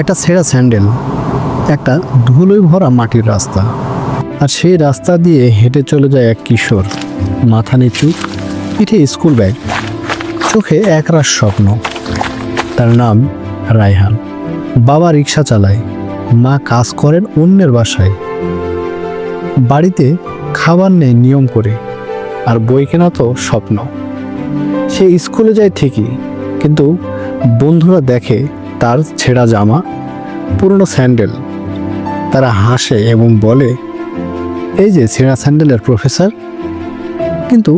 একটা ছেঁড়া স্যান্ডেল, একটা ধুলোয় ভরা মাটির রাস্তা। আর সেই রাস্তা দিয়ে হেঁটে চলে যায় এক কিশোর, মাথা নিচু, পিঠে স্কুল ব্যাগ, চোখে একরাশ স্বপ্ন। তার নাম রায়হান। বাবা রিক্সা চালায়, মা কাজ করেন অন্যের বাসায়। বাড়িতে খাবার নেই নিয়ম করে, আর বই কেনা তো স্বপ্ন। সে স্কুলে যায় ঠিকই, কিন্তু বন্ধুরা দেখে তার ছেঁড়া জামা, পুরনো স্যান্ডেল। তারা হাসে এবং বলে, এই যে ছেঁড়া স্যান্ডেলের প্রফেসর। কিন্তু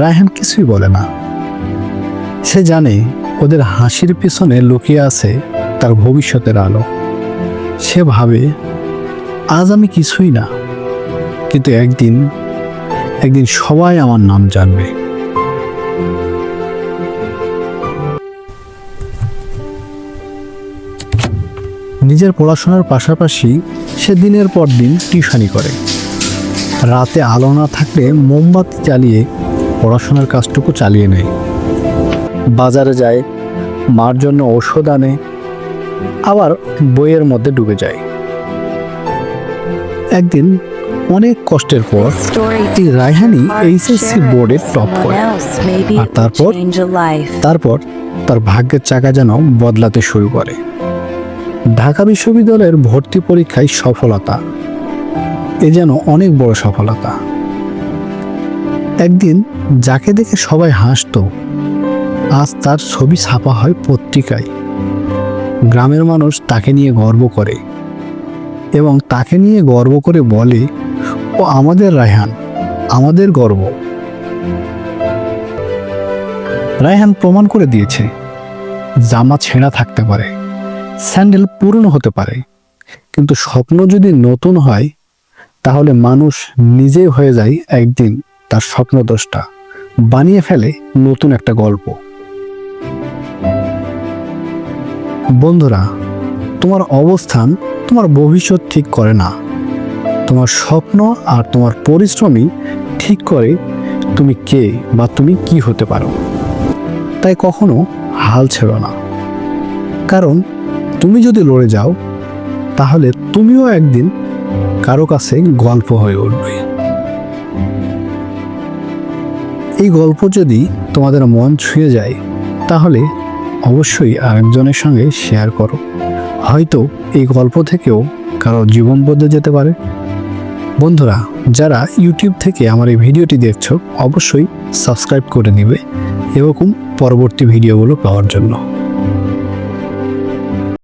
রায়হান কিছুই বলে না। সে জানে ওদের হাসির পিছনে লুকিয়ে আছে তার ভবিষ্যতের আলো। সে ভাবে, আজ আমি কিছুই না, কিন্তু একদিন একদিন সবাই আমার নাম জানবে। নিজের পড়াশোনার পাশাপাশি সে দিনের পর দিন টিউশনি করে। রাতে আলো না থাকলে মোমবাতি চালিয়ে পড়াশোনার কাজটুকু চালিয়ে নেয়। বাজারে যায়, মার জন্য ঔষধ আনে, আবার বইয়ের মধ্যে ডুবে যায়। একদিন অনেক কষ্টের পর রায়হানি এইচএসসি বোর্ডে টপ করে। আর তারপর তারপর তার ভাগ্যের চাকা যেন বদলাতে শুরু করে। ঢাকা বিশ্ববিদ্যালয়ের ভর্তি পরীক্ষায় সফলতা। এ যেন অনেক বড় সফলতা। একদিন যাকে দেখে সবাই হাসতো, আজ তার ছবি ছাপা হয় পত্রিকায়। গ্রামের মানুষ তাকে নিয়ে গর্ব করে এবং তাকে নিয়ে গর্ব করে বলে, ও আমাদের রায়হান, আমাদের গর্ব। রায়হান প্রমাণ করে দিয়েছে, জামা ছেঁড়া থাকতে পারে। স্যান্ডেল পুরনো হতে পারে। কিন্তু স্বপ্ন যদি নতুন হয়, তাহলে মানুষ নিজেই হয়ে যায় একদিন তার স্বপ্নদোষটা বানিয়ে ফেলে নতুন একটা গল্প। বন্ধুরা, তোমার অবস্থান তোমার ভবিষ্যৎ ঠিক করে না। তোমার স্বপ্ন আর তোমার পরিশ্রমই ঠিক করে তুমি কে বা তুমি কি হতে পারো। তাই কখনো হাল ছেড়ো না। কারণ তুমি যদি লড়ে যাও, তাহলে তুমিও একদিন কারও কাছে গল্প হয়ে উঠবে। এই গল্প যদি তোমাদের মন ছুঁয়ে যায়, তাহলে অবশ্যই আরেকজনের সঙ্গে শেয়ার করো। হয়তো এই গল্প থেকেও কারও জীবন বদলে যেতে পারে। বন্ধুরা, যারা ইউটিউব থেকে আমার এই ভিডিওটি দেখছ, অবশ্যই সাবস্ক্রাইব করে নিবে। এরকম পরবর্তী ভিডিওগুলো পাওয়ার জন্য।